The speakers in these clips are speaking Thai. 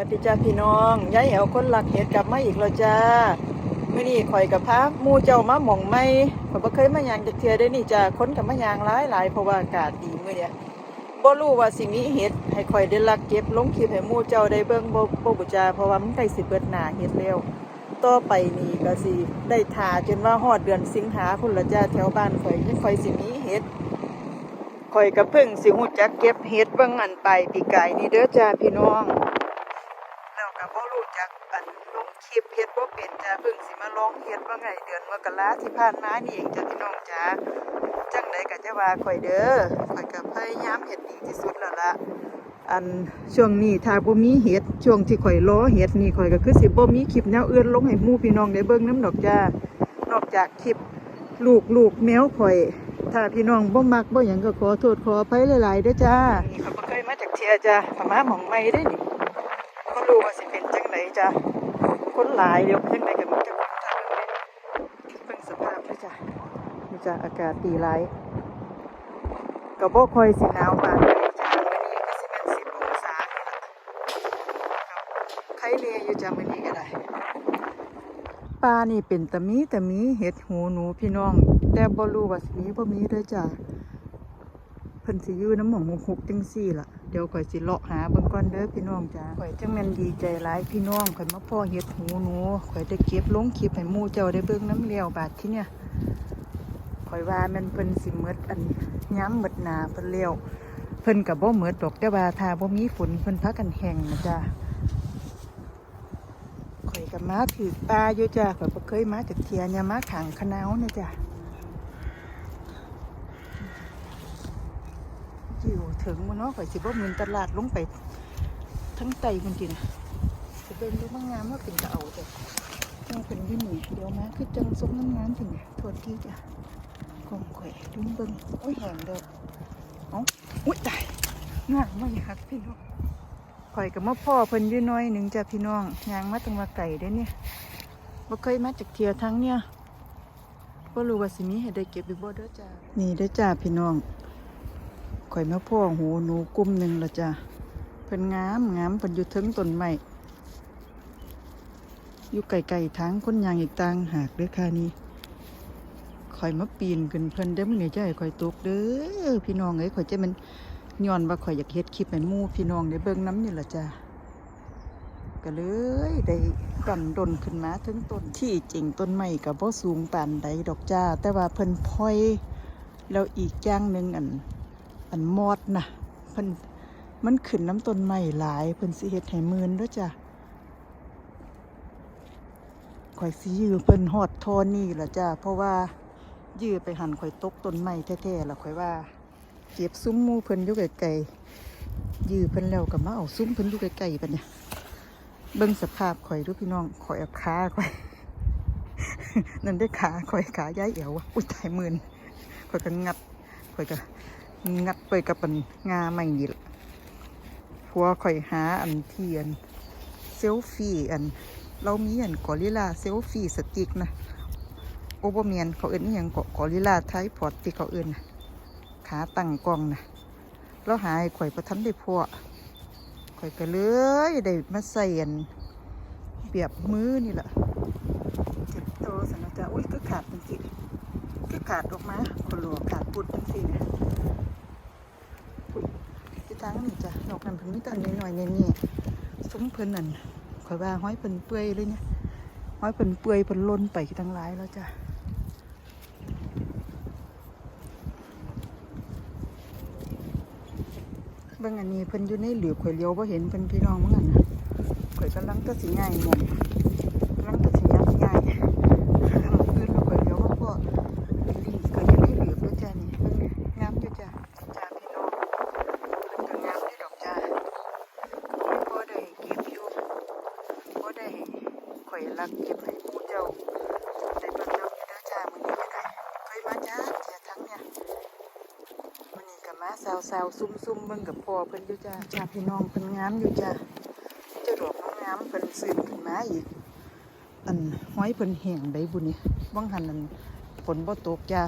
วัสดีจ้าพี่น้องยายแหวคนหลักเห็ดกลับมาอีกแล้วจ้าเมื่อนี้ข่อยกับพระมูเจ้ามาหม่องไม่ข่อยบ่เคยมายางจักเทื่อได้นี่จ้าคนกับมายางหลายหลายเพราะว่าอากาศดีเมื้อเนี้ยบ่รู้ว่าสิมีเห็ดให้ข่อยได้ลักเก็บลงคลิปให้มูเจ้าได้เบิ่งบ่บ่บุจาเพราะว่ามันใกล้สิเบิดหน้าเห็ดแล้วต่อไปนี่ก็สิได้ทาจนว่าฮอดเดือนสิงหาพุ่นละจ้าแถวบ้านข่อยยังข่อยสิมีเห็ดข่อยก็เพิ่งสิฮู้จักเก็บเห็ดเบิ่งอันไปปีกายนี่เด้อจ้าพี่น้อง แล้วก็บ่รู้จักอันลงคลิป เป็นจ้าเพิ่งสิมาลองเฮ็ดว่าไงเดือนมกราที่ผ่านมานี่เองจ้าพี่น้องจ้าจังไดก็จะว่าข่อยเด้อข่อยก็พยายามเฮ็ดดีที่สุดแล้วล่ะอันช่วงนี้ถ้าบ่มีเฮ็ดช่วงที่ข่อยรอเฮ็ดนี่ข่อยก็คือสิบ่มีคลิปแนวอื่นลงให้หมู่พี่น้องได้เบิ่งนํดอกจ้านอกจากคลิปลูกลูกแมวข่อย ถ้าพี่น้องบ่มักบ่หยังก็ขอโทษขออภัยหลายๆเด้อจ้านี่เขาบ่เคยมาจากเทียจ้าพม่าหม่องใหม่เด้นี่ก็รู้ว่าสิเป็นจังไดจ้ะ คนหลายเดี๋ยวจังไดกันมันจะคนทางเลยเบิ่งสภาพเลยจ้ะนี่จ้ะอากาศดีหลายก็บ่ค่อยสิหนาวปานใดจ้ะมื้อนี้ก็สิเป็น10องศานี่ล่ะครับใครเนอยู่จ้ะมื้อนี้ก็ได้ปลานี่เป็นตะมีตะมีเห็ดหูหนูพี่น้อง แต่บ่รู้ว่าสีบ่มีเด้อจ้ะเพิ่นสิอยู่น้ำหมองหมกหกจังซี่ล่ะ ดี๋ยวข่อยสิเลาะหาเบิ่งก่อนเด้อพี่น้องจ้าข่อยจังแม่นดีใจหลายพี่น้องข่อยมาพ่อเฮ็ดหูหนูข่อยได้เก็บลงคลิปให้หมู่เจ้าได้เบิ่งน้ำเลี้ยวบาดที่เนี่ยข่อยว่ามันเพิ่นสิหมดอันย้ำหมดหนาเพิ่นเลี้ยวเพิ่นก็บ่หมดดอกแต่ว่าถ้าบ่มีฝนเพิ่นพากันแห้งนะจ้าข่อยก็มาถือปลาอยู่จ้าข่อยบ่เคยมาจากเทียเนี่ยมาขังคะนาวนะจ้า อยู่ ถึงมันเนาะข่อยสิบ่เหมือนตลาดลงไปทั้งไตมันกินสิเบิ่งดูว่างามว่าเป็นกะเอาแต่ยังเป็นยี่นี่เดี๋ยวมาคือจังสมน้ำน้ำถึงนี่ยโทษทีจ้ะกองข่อยดุมเบิ่งโอ้ยแห้งเด้อเอ้าอุ้ยตายงามไม่หักพี่น้องข่อยกับมาพ่อเพิ่นยู่น้อยหนึ่งจ้ะพี่น้องยางมาตั้งว่าไก่ได้เนี่ยบ่เคยมาจากเทียทั้งเนี่ยบ่รู้ว่าสิมีให้ได้เก็บหรือบ่เด้อจ้านี่เด้อจ้าพี่น้อง ข่อยมาพ่อหูหนูกลุ่มหนึ่งละจ้ะเพิ่นงามงามเพิ่นอยู่เทึงต้นไม้อยู่ไกลๆทางคนยางอีกต่างหากเด้อค่ะนี่ข่อยมาปีนขึ้นเพิ่นเด้อมื้อนี้จะให้ข่อยตกเด้อพี่น้องเอ้ยข่อยจะมันย้อนว่าข่อยอยากเฮ็ดคลิปให้หมู่พี่น้องได้เบิ่งน้ำนี่ละจ้ะก็เลยได้กันดนขึ้นมาถึงต้นที่จริงต้นไม้ก็บ่สูงปานใดดอกจ้า แต่ว่าเพิ่นพลอยแล้วอีกอย่างหนึ่งอัน อันมอดนะเพิ่นมันขึ้นน้ำต้นไม้หลายเพิ่นสิเฮ็ดให้มืนเด้วยจ้ะข่อยสิยื้อเพิ่นฮอดทอนี่ล่ะจ้ะเพราะว่ายื้อไปหันข่อยตกต้นไม้แท้ๆล่ะข่อยว่าเก็บซุ้มมูเพิ่นอยู่ไกลๆยื้อเพิ่นแล้วก็มาเอาซุ้มเพิ่นอยู่ไกลๆปะเนี่ยเบิ่งสภาพข่อยดูพี่น้องข่อยเอาขาข่อยนั่นได้ขาข่อยขาย้ายเอวอุ้ยตายมื่นข่อยก็งัดข่อยก็ งัดไปกับปันงาไม่นี่ละพัวข่อยหาอันเทียนเซลฟี่อัน เรามีอันกอริลาเซลฟี่สติกนะโอเบเมียนเขาเอื่นอหย่างกอริลาไทยพอร์ตที่เขาเอื่นนะขาตั้งกล้องนะเราหายข่อยประทันได้พัวข่อยก็เลยได้มาใส่อันเบียบมือนี่แหละเจ็บโตสนะจ๊ะอุ้ยก็ขาดเป็นสิก็ขาดออกมาคนหลวขาดปุดเป็นสินะ ที่ทางนี่จ้ะดอกนั้นเพิ่นมีแตอนน้อยๆเนี่ยนี่ซุ้มเพิ่นนั่นข่อยว่าห้อยเพิ่นเปื่อยเลยเนี่ยห้อยเพิ่นเปื่อยเพิ่นล้นไปทั้งหลายแล้วจ้ะเบิ่งอันนี้เพิ่นอยู่ในหลืบข่อยเลี้ยวบ่เห็นเพิ่นพี่น้องมั้งอันน่ะข่อยกำลังตัดสิง่ายงงกำลังตัดสิยับง่ายเอาปืนมาข่อยเลี้ยวว่าพ่อลิงก็อยู่ในหลืบด้วยจ้ะนี่เบิ่งนี่งามอยู่จ้ะจ้าพี่น้อง มันก็งามที่ดอกจ้าไม่พอได้เก็บอยู่พอได้ข่ อยรักเก็บให้หมูเจ้าได้เบิ่งน้ำอยู่เด้อจ้ามื้อนี้ก็ได้เคยมาจ้าเสียทั้งเนี่ยมื้อนี้ก็มาสาวๆซุ่มๆเบิ่งกับพ่อเพิ่นอยู่จ้าจ้าพี่น้องเพิ่นงามอยู่จ้าเจ้าดอกงามเพิ่นซื้อขึ้นมาอีกอันห้อยเพิ่นแห้งได้บุนี่บางหันนั่นฝนบ่ตกจ้า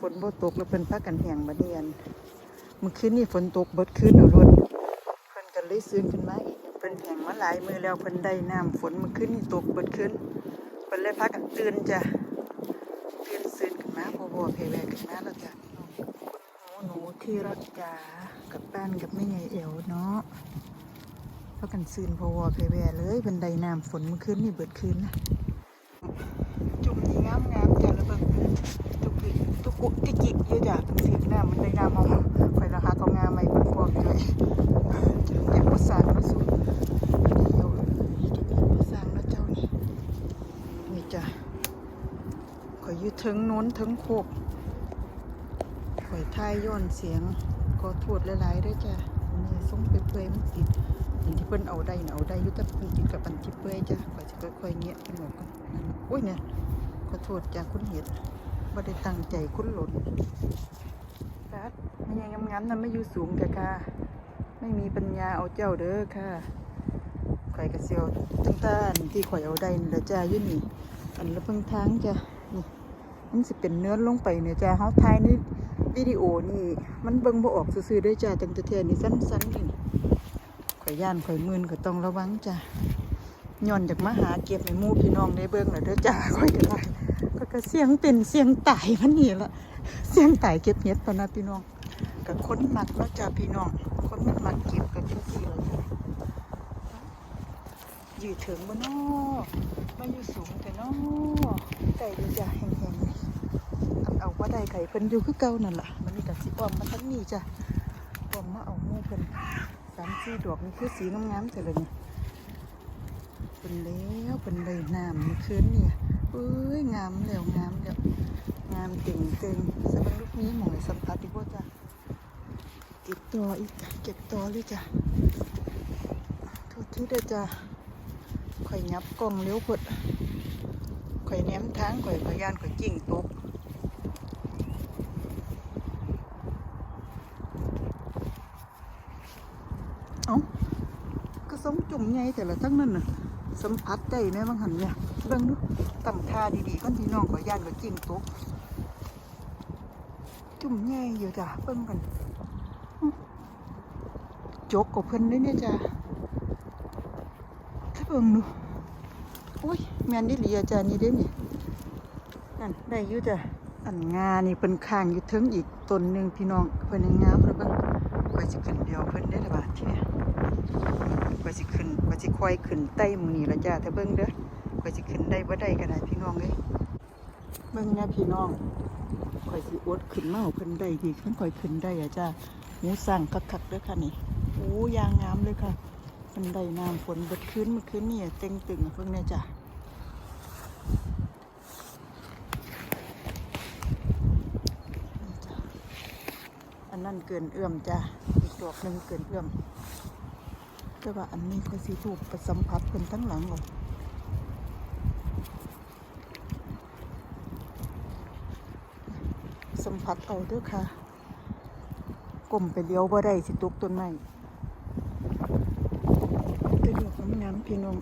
ฝนบ่ตกแล้วเพิ่นพากันแห้งบัดนี้อันเมื่อคืนนี่ฝนตกเบิดคืนเอารถเพิ่นก็เลยซื้นขึ้นมาอีก ห่งมาหลายมือแล้วเพิ่นได้น้ำฝนมื่อคืนนี่ตกเบิดคืนเพิ่นเลยพากันตื่นจ้ะตื่นซื้นขึ้นมาพอบ่เพแวขึ้นมาแล้วจ้ะหนูหนูที่รักจ๋ากับบ้นกับแม่ใหญ่เอ๋วเนาะพากันซื้นพอบ่เพแวเลยเพิ่นได้น้ำฝนมื่อคืนนี่เบิดคืนนะจุ่มนี่งามจ้ะแล้วเบิ่งตุกิตุกกุติกิเยอะจ้ะถึงสิน้ำมันได้น้ำเอาข่อยราคาก็งามใหม่เพิ่นพวกเลยเก็บภาษามาสู่ เดี๋ยวจะเก็บภาษาแล้วเจ้านี่นี่จ้ะข่อยอยู่ถึงโน้นถึงโคกข่อยทายย้อนเสียงก็โทษหลายๆด้วยจ้ะนี่ส่งไปเปื่อยมันติดอันที่เพิ่นเอาได้น่ะเอาได้ยู่แต่เพิ่นติดกับอันที่เปื่อยจ้ะข่อยจะค่อยๆเงี้ยกันออกกันอุ้ยเนี่ยขอโทษจ้ะคุณเห็ดบ่ได้ตั้งใจคุณหล่นรับมันยังงามๆนั่นไม่อยู่สูงจ้ะค่ะไม่มีปัญญาเอาเจ้าเด้อค่ะ ข่อยกระเซียวตั้งแต่อันที่ข่อยเอาได้นี่ละจ้าอยู่นี่ อันละเพิ่งทางจ้ะนี่มันสิเป็นเนื้อลงไปเนี่ยจ้าเฮาถ่ายนี่วิดีโอนี่ มันเบิ่งบ่ออกซื่อๆด้อจ้าตั้งแต่เทื่อนี่สั้นๆนี่ข่อยย่านข่อยมืนก็ต้องระวังจ้าย้อนจากมาหาเก็บให้หมู่พี่น้องได้เบิ่งแล้วเด้อจ้าข่อยก็ได้ก็ก็เสียงเป็นเสียงตายมันนี่ละเสียงตายเก็บเห็ดปะนะพี่น้องกับคนมักแล้วจ้าพี่น้องคนมันมักเก็บกับจังซี่ อยู่ถึงบ่น้อมาอยู่สูงแต่นอไก่ดีจ้ะแห้งๆอันเอาว่าได้ไก่เพิ่นอยู่คือเก่านั่นล่ะ มันนี่ก็สิอ้อมมาทั้งนี้จ้ะอ้อมมาเอาหมู่เพิ่นสามสี่ดอกนี่คือสีงามๆแต่ละนี่เป็นแล้วเป็นเลยน้ำเมื่อคืนเนี่ยเอ้ยงามแล้วงามแล้วงามเต่งๆสำหรับลูกนี้หมอยสัมผัสดีกว่าจ้ะเก็บตัวอีกเก็บตัวเลยจ้ะทุกที่เด้อจ้ะ ข่อยยับกล้องเลี้ยวพุดข่อยแหนมทางข่อยข่อยานข่อยจิ้งตกเอ้าก็สมจุ่มไงแต่ละทั้งนั้นน่ะสัมผัสได้แม่บางหันเนี่ยเบิ่งดูต่ำค่าดีๆก้อนพี่น้องข่อยย่านข่อยจิ้งตกจุ่มไงอยู่จ้ะเบิ่งกันจกกับเพิ่นด้วยเนี่ยจ้ะถ้าเบิ่งดู อ้ยแมนด้เหลียจ้ะนี่เด้นี่นั่นได้อยู่จ้ะอันงานี่เพิ่นข้างอยู่เทิงอีกต้นหนึ่งพี่น้องเพิ่นให้งามแล้วเบิ่งข่อยสิขึ้นเดียวเพิ่นได้ละบาททีเนี้ยข่อยสิขึ้นข่อยสิค่อยขึ้นใต้หมื้นี้ละจ้ะถ้าเบิ่งเด้อข่อยสิขึ้นได้บ่ได้ก็ได้พี่น้องเอ้ยเบิ่งนะพี่น้องข่อยสิอดขึ้นมาเอาเพิ่นได้ดีเพิ่นข่อยขึ้นได้อะจ้ะหมูสั่งคักๆเด้วยค่ะนี่โอ้ยางงามเลยค่ะมันได้น้ำฝนบิดคืนมื่อคืนนี่เต็งตึงเพิ่งเนี่ยจ้ะนี่จ้ะ อันนั้น เกินเอื้อมจ้ะอีกดอกหนึ่งเกินเอื้อมแต่ว่าอันนี้ก็สีถูกประสัมผัสคนทั้งหลังออกสัมผัสเอาด้วยค่ะก้มไปเลี้ยวบ่ได้สิตุกต้นไม้ก็อยู่กับน้ำพี่น้อง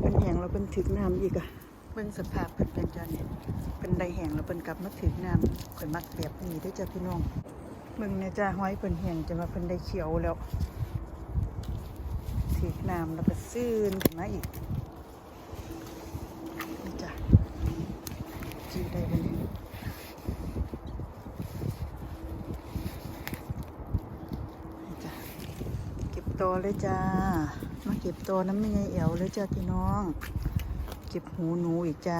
เป็นแห้งแล้วเป็นถึกน้ำอีกอะเบิ่งสภาพเป็นเป็นจันเนี่ยเป็นไดแห้งแล้วเป็นกลับมาถึกน้ำข่อยมักแบบนี้ได้จ้ะพี่น้อง เบิ่งเนี่ยจ้าห้อยเป็นแห้งจะมาเป็นได้เขียวแล้วถึกน้ำแล้วก็ซื่นขึ้นมาอีกนี่จ้ะจีได้เป็นนี่จ้ะเก็บตัวเลยจ้า มาเก็บตัวน้ำไม่ไงเอวเลยจ้าพี่น้อง เก็บหูหนูอีกจ้า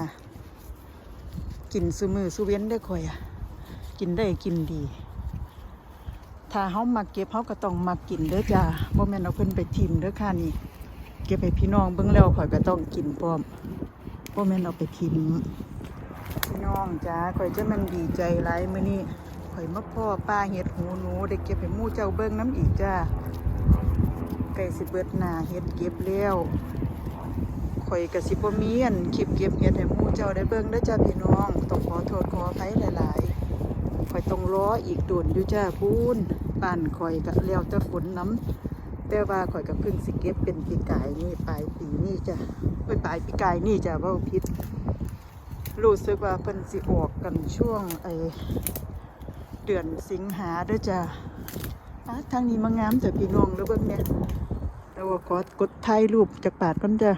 กินซูมือซูเว้นได้ค่อยอะ กินได้กินดี ถ้าเขามาเก็บเขาก็ต้องมากินเด้อจ้าบ่แม่นเอาเพิ่นไปทิมเด้อค่ะนี่ เก็บให้พี่น้องเบิ่งแล้วข่อยก็ต้องกินพร้อมบ่แม่นเอาไปทิมพี่น้องจ้าข่อยจะมันดีใจหลายมื้อนี้ข่อยมาพ่อป้าเห็ดหูหนูได้เก็บให้หมู่เจ้าเบิ่งน้ำอีกจ้าไก่สิเบิดหน้าเห็ดเก็บแล้วข่อยกะสิบ่มีอันคลิปเก็บเห็ดให้หมู่เจ้าได้เบิ่งเด้อจ้าพี่น้องต้องขอโทษขออภัยหลายๆข่อยต้องรออีกโดนอยู่จ้าพูน บ้านข่อยก็แล้วแต่ฝนน้ำแต่ว่าข่อยก็เพิ่งสิเก็บเป็นปีกายนี่ปลายปีนี่จะเอ้ยปลายปีกายนี่จะว่าผิดรู้สึกว่าเพิ่นสิออกกันช่วงไอเดือนสิงหาด้วยจ้ะทางนี้มางามแต่พี่น้องแล้วเบิ่งเนี่ยแล้วก็ขอกดถ่ายรูปจากปาดก่อนจ้ะ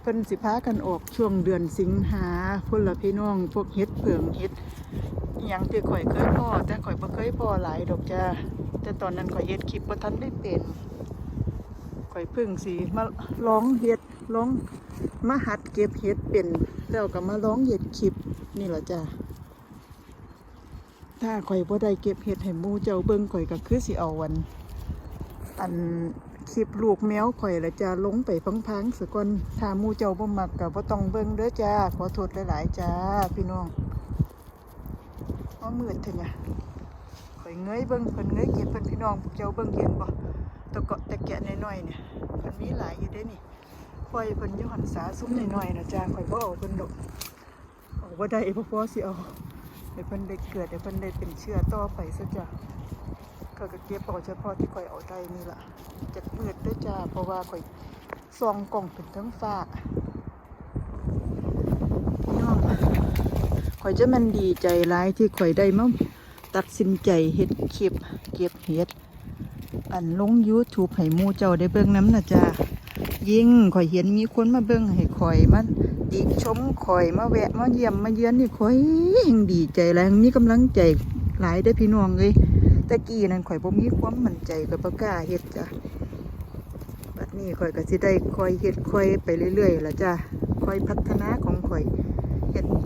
เพิ่นสิพากันออกช่วงเดือนสิงหาพุ่นละพี่น้อง พวกเฮ็ดเผืองเฮ็ด อิหยังที่ข่อยเคยพ่อแต่ข่อยบ่เคยพ่อหลายดอกจ้าแต่ตอนนั้นข่อยเฮ็ดคลิปบ่ทันได้เป็นข่อยพิ่งสิมาลองเฮ็ดลองมาหัดเก็บเฮ็ดเป็นแล้วก็มาลองเฮ็ดคลิปนี่แหละจ้าถ้าข่อยบ่ได้เก็บเฮ็ดให้หมู่เจ้าเบิ่งข่อยก็คือสิเอาวัน อันคลิปลูกแมวข่อยละจ้าลงไปพังๆซะก่อนถ้าหมู่เจ้าบ่มักก็บ่ต้องเบิ่งเด้อจ้าขอโทษหลายๆจ้าพี่น้อง ว่ามืดเถอะเนี่ยข่อยเงยเบิ่งเพิ่นเงยเก็บเพิ่นพี่น้องพวกเจ้าเบิ่งเห็นบ่ตะเกาะตะแกะน้อยๆเนี่ยมันมีหลายอยู่เด้นี่ข่อยเพิ่นยู่หันษาซุ้มน้อยๆนะจ้าข่อยบ่เอาเพิ่นดอกเอาบ่ได้พราะพอสิเอาให้เพิ่นได้เกิดให้เพิ่นได้เป็นเชื้อต่อไปซะจ้ะก็ก็เก็บเอาเฉพาะที่ข่อยเอาได้นี่ล่ะจักมืดเด้อจ้าเพราะว่าข่อยส่องกล่องเป็นทั้งฟ้าพี่น้อง ข่อยจะมันดีใจหลายที่ข่อยได้มาตัดสินใจเฮ็ดคลิปเก็บเฮ็ด อันลง YouTube ให้หมูเจ้าได้เบิ่งน้ำนะจ้ายิ่งข่อยเห็นมีคนมาเบิ่งให้ข่อยมาติชมข่อยมาแวะมาเยี่ยมมาเยือนนี่ข่อยแห่งดีใจแล้วมีกำลังใจหลายได้พี่น้องเอ้ยตะกี้นั้นข่อยบ่มีความมั่นใจก็บ่กล้าเฮ็ดจ้ะบัดนี้ข่อยก็สิได้ค่อยเฮ็ดค่อยไปเรื่อยๆล่ะจ้ะค่อยพัฒนาของข่อย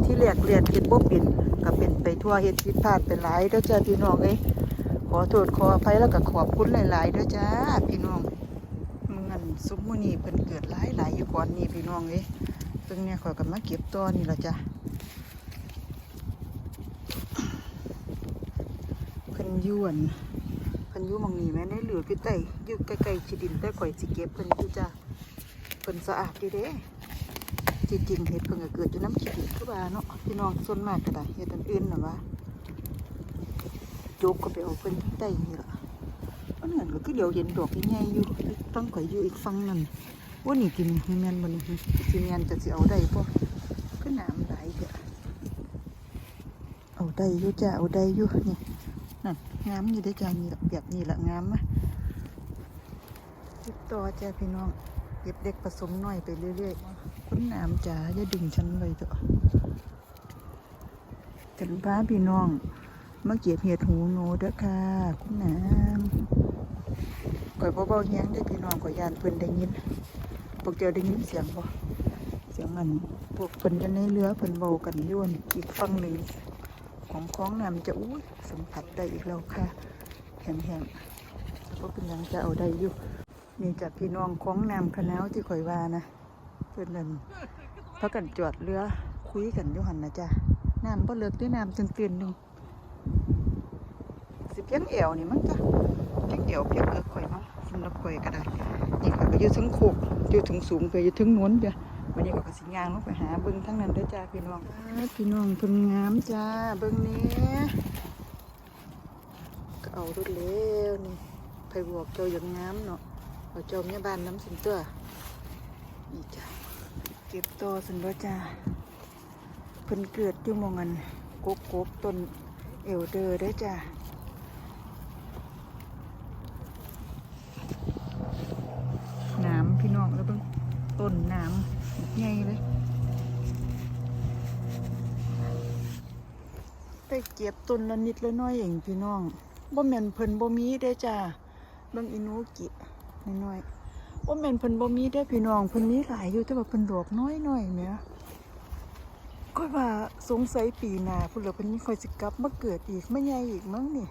ที่แรกเรียนเฮ็ดบ่เป็นก็เป็นไปทั่วเฮ็ดผิดพลาดไปหลายเด้อจ้ะพี่น้องเอ้ยขอโทษขออภัยแล้วก็ขอบคุณหลายๆด้วยจ้าพี่น้องมึงอันซุมมื้อนี้เพิ่นเกิดหลายหลายอยู่ก่อนนี่พี่น้องเอ้ยเพิ่งเนี่ยขอยก็มาเก็บตัวนี่ละจ้ะเพิ่นยวนเพิ่นยู่มองนี้แม่ในเหลืออยู่ใต้อยู่ใกล้ๆชิดินแต่ข่อยสิเก็บเพิ่นอยู่จ้ะเพิ่นสะอาดอยู่เด้ จริงๆเห็ดเพิ่นก็เกิดอยู่น้ำขี้ดินคือว่าเนาะพี่น้องส่วนมากก็ได้เฮ็ดอันอื่นน่ะว่าโจกก็ไปเอาเพิ่นที่ใต้นี่ละอันนั้นก็คือเดี๋ยวเห็นดอกใหญ่อยู่ตั้งข่อยอยู่อีกฝั่งนั่นว่านี่กินให้แมนบ่นี่สิแม่นจะสิเอาได้บ่คือน้ำไหลเด้อเอาได้อยู่จ้าเอาได้อยู่นี่นั่นงามอยู่ได้จ้านี่ละแบบนี้ละงามอะติดต่อจ้าพี่น้องเก็บเด็กผสมน้อยไปเรื่อยๆ คุณน้ำจ้าอย่าดึงฉันเลยเถอะกันบ้าพี่น้องมาเก็บเห็ดหูหนูเด้อค่ะ คุณน้ำก่อยเบาๆแย้งได้พี่น้องก่อยยานเพิ่นได้ยินพวกเจ้าได้ยินเสียงบ่เสียงมันพวกเพิ่นจะในเรือเพิ่นเบากันย้วนอีกฝั่งหนึ่งของคล้องน้ำจะอุ้ยสัมผัสได้อีกแล้วค่ะแห้งๆแล้วก็เป็นยังจะเอาได้อยู่นี่จากพี่น้องคล้องน้ำคะนาวที่ข่อยว่านะ เพิ่อนนั่นพักกันจอดเรือคุยกันอยู่หันนะจ๊ะน้ำบ่เลิกด้วยน้ำตื่นๆหนึ่งสิเพียงเอวนี่มันก็เพียงเอวเพียงเออข่อยมั้งสำหรับข่อยก็ได้นี่ข่อยก็อยู่ถึงโคกอยู่ถึงสูงไปอยู่ถึงน้นเดียววันนี้ก็ก็สิย่างลงไปหาเบิ่งทั้งนั้นด้อจ้าพี่น้องพี่น้องเพิ่นงามจ้าเบิ่งนี้ก็เอารถเร็วนี่ไผบอกเจ้าอย่างงามเนาะเอาเจ้าแม่บ้านน้ำสินตัวนี่จ้า ก็บต่อสินเด้อจ้าเพิ่นเกิดอยู่มองอันกกกกต้นเอวเดอร์เด้จ้าน้ำพี่น้องแล้วเบิ่งต้นน้ำใหญ่เลยได้เก็บต้นละนิดละน้อยเองพี่น้องบ่แม่นเพิ่นบ่มีเด้จ้าเบิ่งอินูกิน้อยๆ บ่าแม่นเพิ่นบ่มีเด้อพี่น้องเพิ่นมีหลายอยู่แต่ว่าเพิ่นดอกน้อยๆแหมก็ว่าสงสัยปีหน้าพุ่นละเพิ่นนี่ค่อยสิกลับมาเกิดอีกไม่ใหญ่อีกมั้งนี่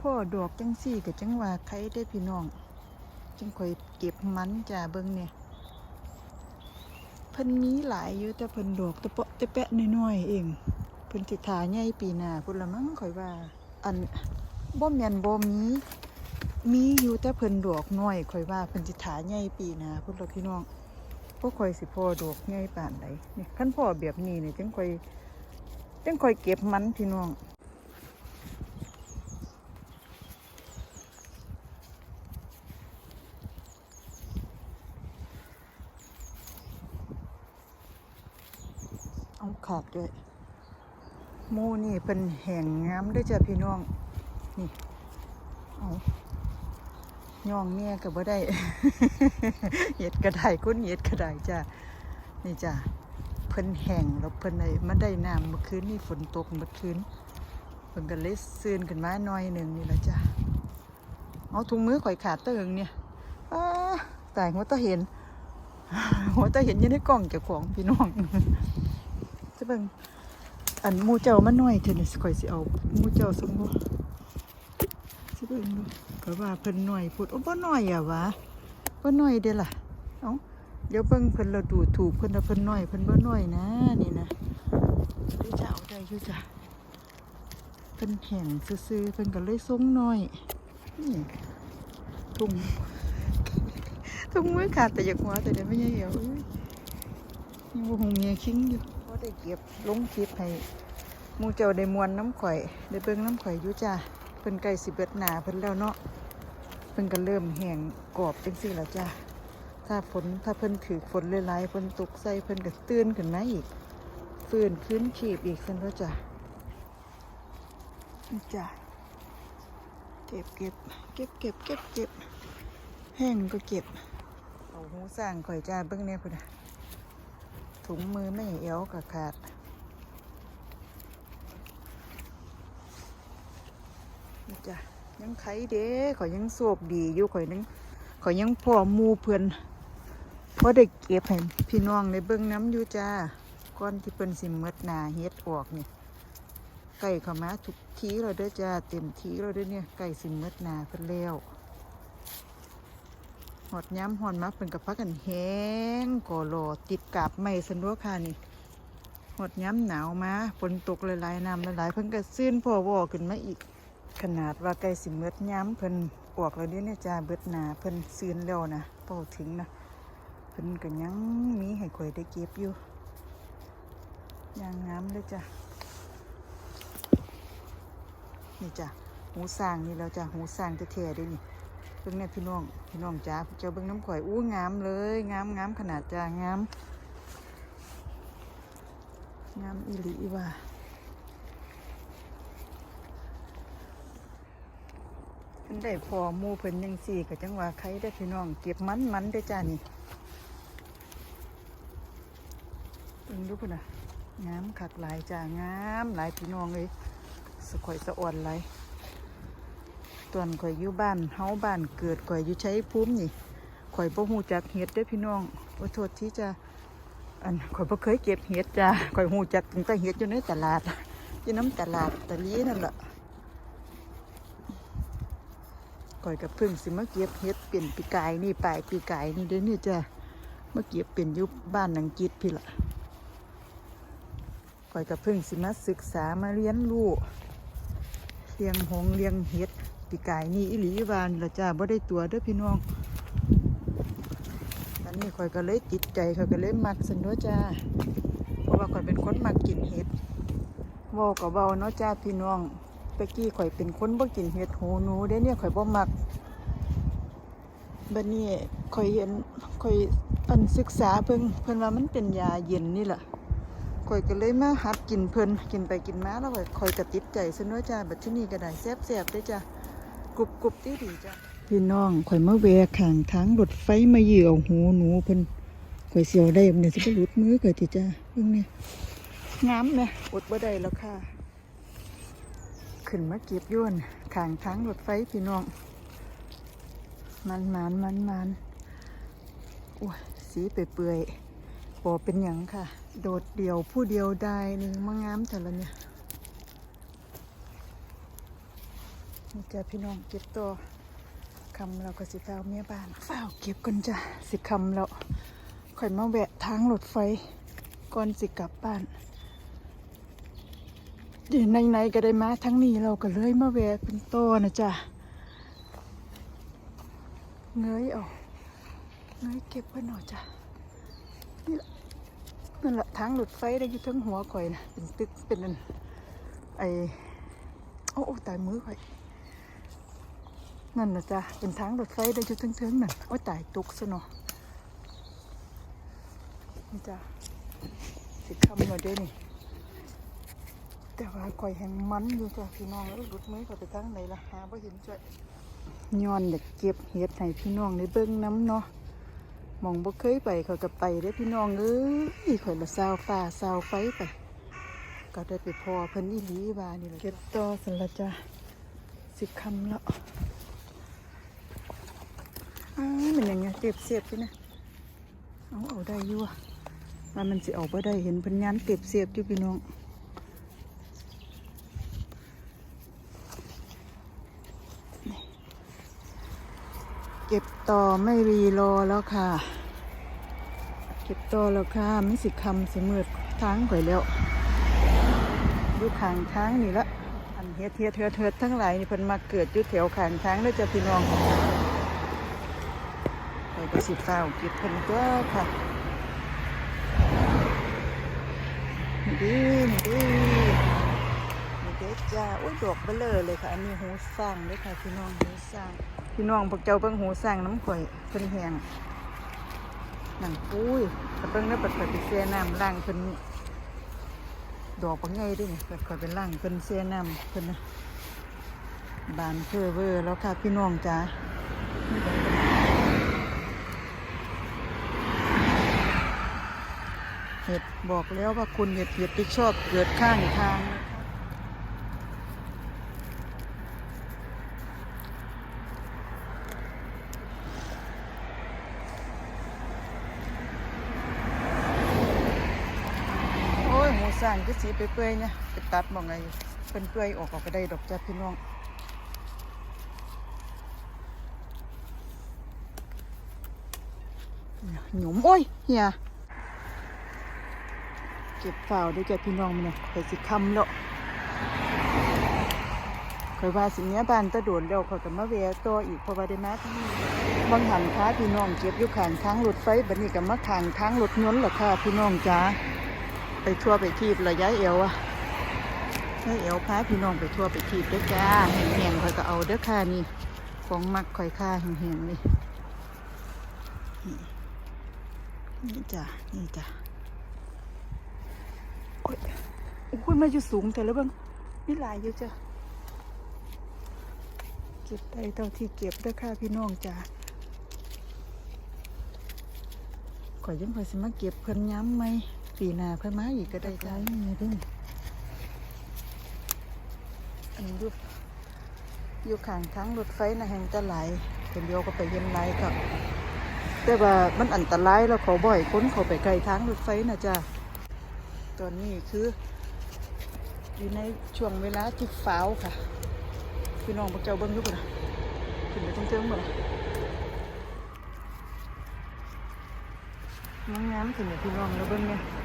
พ่อดอกจังซี่ก็จังว่าใครได้พี่น้อง จังค่อยเก็บมันจ้าเบิ่งเนี่ยเพิ่นมีหลายอยู่แต่เพิ่นดอกแต่เปาะแต่แปะน้อยๆเองเพิ่นสิทาใหญ่ปีหน้าพุ่นละมั้งค่อยว่า อันบ่แม่นบ่มี มีอยู่แต่เพิ่นดอกน้อยค่อยว่าเพิ่นสิทาใหญ่ปีหน้าพุ่นละพี่น้องพวกคอยสิพ่อดอกใหญ่ป่านใดนี่ขั้นพ่อแบบนี้นี่จังคอยจังคอยเก็บมันพี่น้องเอาขาดด้วยมูนี่เป็นแห่งงามด้วยจ้ะพี่น้อง นี่ เอา ย่องเมียก็บ่ได้เห็ดกระไดคุณเห็ดกระไดจ้ะนี่จ้ะเพิ่นแห้งแล้วเพิ่นได้มาได้น้ำเมื่อคืนนี่ฝนตกเมื่อคืนเพิ่นก็เลยซื่นขึ้นมาหน่อยหนึ่งนี่แหละจ้ะเอาถุงมือข่อยขาดเตะเหิงเนี่ยตายหัวตาเห็นหัวตาเห็นยังในกล้องเจ้าของพี่น้องจะเบิ่งอันมูเจ้ามันหน้อยเถอะนี่ข่อยสิเอามูเจ้าสมบูสิเบิ่งดู ก็ว่าเพิ่นหน้อยพูดโอ้บ่น้อยอะวะบ่น้อยเด้ล่ะเอ้าเดี๋ยวเบิ่งเพิ่นเราดูถูกเพิ่นว่าเพิ่นหน้อยเพิ่นบ่น้อยนะนี่นะได้จะเอาได้อยู่จ้ะเพิ่นแห้งซื่อๆเพิ่นก็เลยทรงหน้อยนี่ทุ่งทุ่งมือขาดแต่อยากหัวแต่เดี๋ยวไม่ใช่เหี่ยวเอ้ยยังบ่คงเมียคิงอยู่พอได้เก็บลงคลิปให้มูเจ้าได้มวนน้ำข่อย ได้เบิ่งน้ำข่อยอยู่จ้าเพิ่นใกล้สิเบิดหนาเพิ่นแล้วเนาะ เพิ่นก็เริ่มแห้งกรอบจังซี่แล้วจ้าถ้าฝนถ้าเพิ่นถือฝนหลายๆฝนตกใส่เพิ่นก็ตื่นขึ้นมาอีก ฟื้นคืนชีพอีกซั่นแล้วจ้านี่จ้าเก็บเก็บเก็บเก็บเก็บเก็บแห้งก็เก็บเอาหูสร้างข่อยจ้าเบิ้งเนี่ยพุ่นน่ะถุงมือไม่เอวกะขาดนี่จ้ะ ยังไขเด้ข่อยยังโศกดีอยู่ข่อยยังข่อยยังพ่อมูเพื่อนพอได้เก็บให้พี่น้องในเบิ้งน้ำอยู่จ้าก้อนที่เพิ่นสิเมดนาเฮ็ดออกนี่ไก่เข้ามาทุกทีเราเด้จ้าเต็มทีเราเด้เนี่ยไก่สิเมดนาเพิ่นแล้วหอดย้ำหอนมาเป็นกับพักกันแห้งก่อหลอติดกาบไม่สนุกค่ะนี่หอดย้ำหนาวมาฝนตกหลายๆน้ำหลายๆเพิ่นก็ซื่นพอวอขึ้นมาอีก ขนาดว่าไก่สิเมดย้ำเพิ่นออกแล้วเดี๋ยเนี่ยจ้าเบิดหนาเพิ่นซื่นแล้วนะเป่าถึงนะเพิ่นก็ยังมีให้ข่อยได้เก็บอยู่ยางน้ำเลยจ้ะนี่จ้ะหูสร้างนี่แล้วจ้ะหูสร้างแท้ๆเด้วยนี่เบิ่งเนี่ยพี่น้องพี่น้องจ้าเจ้าเบิ่งน้ำข่อยอู้งามเลยงามงามขนาดจ้างามงามอีหลีว่าเพิ่ นได้พอหมูเพิ่นยังสี่กับจังว่าใครได้พี่น้อง เก็บมันมันได้จ้านี่เบิ่งดูพุ่นน่ะงามคักหลายจ้างามหลายพี่น้องเลยสะข่อยสะอ่อนหลายตอนข่อยอยู่บ้านเฮาบ้านเกิดข่อยอยู่ใช้ภูมินี่ข่อยบ่ฮู้จักเห็ดเด้พี่น้องขอโทษที่จะอันข่อยบ่เคยเก็บเห็ดจ้าข่อยฮู้จักตั้งแต่เห็ดอยู่ในตลาดอยู่น้ำตลาดตะลีนั่นแหละ ข่อยกับเพิ่งสิมาเก็บเห็ดเป็นปีกายนี่ปลายปีกายนี่เด้อนี่จ้ามาเก็บเป็นอยู่บ้านอังกฤษพี่ละข่อยกับเพิ่งสิมาศึกษามาเรียนรู้เลี้ยงหงเลี้ยงเห็ดปีกายนี่อิหลีวานละจ้าบ่ได้ตัวเด้อพี่น้องอันนี้ข่อยก็เลยติดใจข่อยก็เลยมักสันด้อจ้าเพราะว่าข่อยเป็นคนมักกินเห็ดเว้าก็เว้าเนาะจ้าพี่น้อง ตะกี้ข่อยเป็นคนบ่กินเห็ดหูหนูเด้เนี่ยข่อยบ่มักบัดนี้ข่อยเห็นข่อยอันศึกษาเพิ่งเพิ่นว่ามันเป็นยาเย็นนี่ล่ะข่อยก็เลยมาหัดกินเพิ่นกินไปกินมาแล้วข่อยข่อยก็ติดใจซะเน้อยจ้าบัดที่นี่ก็ได้แซ่บแซ่บๆเด้อจ้ากรุบกรุบดีดีจ้าพี่น้องข่อยมาแวะข้างทางรถไฟมาเหยี่ยวหูหนูเพิ่นข่อยเสียวได้บ่เนี่ยสิไปหลุดมือข่อยติจ้าเบิ่งเนี่ยงามแม่อดบ่ได้แล้วค่ะ ขึ้นมาเก็บย้นขางทางรถไฟพี่น้อง มันมันมันมันโอ้ยสีเปื่อยๆบอเป็นหยังค่ะ โดดเดี่ยวผู้เดียวได้นี่มางามแต่ละเนี่ยนี่จ้ะพี่น้องเก็บตัวคำเราก็สิเฝ้าเมียบ้านเฝ้าเก็บกันจ้ะสิคำแล้วค่อยมาแวะทางรถไฟก่อนสิกลับบ้าน เดี๋ยวไหนๆก็ได้มาทั้งนี้เราก็เลยมาแวะเป็นโตวนะจ๊ะเงยเอาเงยเก็บไว้หน่อยจ้ะนี่นั่นแหละทางรถไฟได้อยู่ทั้งหัวข่อยนะเป็นตึกเป็นอันไอโอ้โอ้ตายมือข่อยนั่นนะจ้ะเป็นทางรถไฟได้อยู่ทั้งเทิงๆนั่นโอ้ตายตุกซะเนาะนี่จ้ะสิคำเราเด้นี่ แต่ว่าข่อยแห่งมันอยู่จ้ะพี่น้องแล้วหลุดมือข่อยไปทางไหนล่ะหาไ่เห็นจ้ะย้อนอยากเก็บเห็ดให้พี่น้องได้เบิ่งน้ำเนาะมองบ่เคยไปเขาก็ไปได้พี่น้องเอ้ยข่อยละซาวฟ้าซาวไฟไป ก็ได้ไปพอเพิ่นอีหลีว่านี่แหละเก็บต่อสันละจ้ะสิคำแล้วอ้ามันยังไงเก็บเสียบอยู่นะเอาเอาได้อยู่อะว่ามันสิเอาบ่ได้เห็นเพิ่นยานเก็บเสียบอยู่พี่น้อง ก็บต่อไม่รีรอแล้วค่ะ เก็บต่อแล้วค่ะไม่สิคำสิมืดทางข่อยแล้วอยู่ข้างทางนี่ละอันเฮ็ดเฮ็ดเฮ็ดเฮ็ดทั้งหลายนี่เพิ่นมาเกิดอยู่แถวข้างทางแล้วจะพี่น้องข่อยก็สิฟ้าเก็บเพิ่นก็ค่ะดีนดีนี่เด็ดจ้าอุ้ยดอกเบลอเลยค่ะ อันนี้หูสร้างเลยค่ะพี่น้องหูสร้าง พี่น้องพวกเจ้าเบิ่งหูสร้างน้ำข่อยเพิ่นแหงนั่งปุ้ยแต่เบิ่งแล้วปิดเปิดไปเสียน้ำล้างเพิ่นดอกปังไงด้วยนี่เปิดข่อยเป็นล้างเพิ่นเสียน้ำเพิ่นนะบานเพื่อเวอร์แล้วค่ะพี่น้องจ้าเห็ดบอกแล้วว่าคุณเห็ดเห็ดที่ชอบเกิดข้างทางนะคะ โอ้ยหมู สีไปเปื่อยเนี่ยไปตัดมองไงเป็นเปื่อยออกออกก็ได้ดอกจ้าพี่น้องเนี่มโอ้ยเฮียเก็บฝ่าวด้วยจ้าพี่น้องมันเนี่ยไปสิคำแล้วคอยว่าสิ่งนี้บ้านตะโดนแล้วเขาก็มาแวะต่ออีกเพราะว่าได้มาที่นี่บางหันค้าพี่น้องเก็บอยู่ข้างทางรถไฟบัดนี้ก็มาข้างทางรถยนต์ล่ะค่ะพี่น้องจ้า ไปทั่วไปทีบระยะเอวอะยายเอวพาพี่น้องไปทั่วไปทีบด้อจ้าแห้งๆคอยก็เอาเด้อค่ะนี่ของมักคอยค่าแห้งๆนี่นี่นี่จ้ะนี่จ้ะโอ้ยโอ้ยมาอยู่สูงแต่แล้วบ้างมีหลายอยู่จ้ะเก็บไปเท่าที่เก็บเด้อค่ะพี่น้องจ้าข่อยยังคอยสิมาเก็บเพิ่นย้ำไหม ปีหน้าค่อยมาอีกก็ได้จ้านี่เด้ออันอยู่อยู่ข้างทางรถไฟนะแห่งตะไหลเป็นเดียวก็ไปเห็นไหลก็แต่ว่ามันอันตรายแล้วเขาบ่อยคนเขาไปไกลทางรถไฟนะจ้าตอนนี้คือ อยู่ในช่วงเวลาที่ฟ้าวค่ะพี่น้องพวกเจ้าเบิ้งอยุบนะขึ้นไปเทิงๆบ่ล่ะน้ำน้ำขึ้นไปพี่น้องแล้วเบิ้งเนี่ยอัน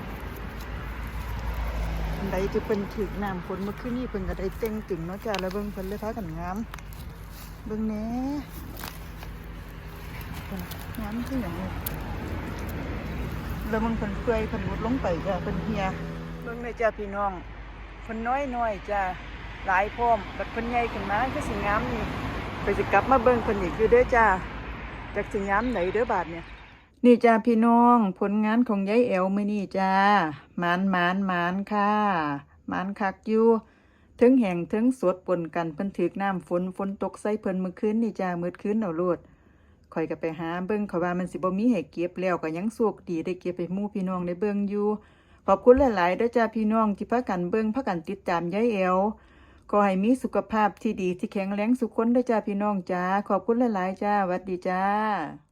ใดจะเป็นถึกน้ำฝนมื่อคืนนี้เพิ่นก็ได้เต็งตึงเนาะจ้าแล้วเบิ่งเพิ่นเลยพากันงามเบิ่งแหน่งามคือหยังเลยแล้วมันเพิ่นเปื่อยเพิ่นมุดลงไปจ้าเพิ่นเฮียเบิ่งเลยจ้าพี่น้องเพิ่นน้อยน้อยจ้าหลายพร้อมบัดเพิ่นใหญ่ขึ้นมาก็สิงามนี่ไปสิกลับมาเบิ่งเพิ่นอีกคือเด้อจ้าจักสิงามไหนเด้อบาดเนี่ย นี่จ้าพี่น้องผลงานของยายแอวมือนี้จ้าหมานหมานหมานค่ะหมานคักอยู่ถึงแห่งถึงสวดปนกันเพิ่นถึกน้ำฝนฝนตกใส่เพิ่นเมื่อคืนนี่จ้ามื้อคืนเอาโลดข่อยก็ไปหาเบิ่งเขาว่ามันสิบ่มีให้เก็บแล้วก็ยังโชคดีได้เก็บให้หมู่พี่น้องได้เบิ่งอยู่ขอบคุณหลายๆด้อจ้าพี่น้องที่พากันเบิ่งพากันติดตามยายแอวขอให้มีสุขภาพที่ดีที่แข็งแรงสุขคนด้อจ้าพี่น้องจ้าขอบคุณหลายๆจ้าหวัดดีจ้า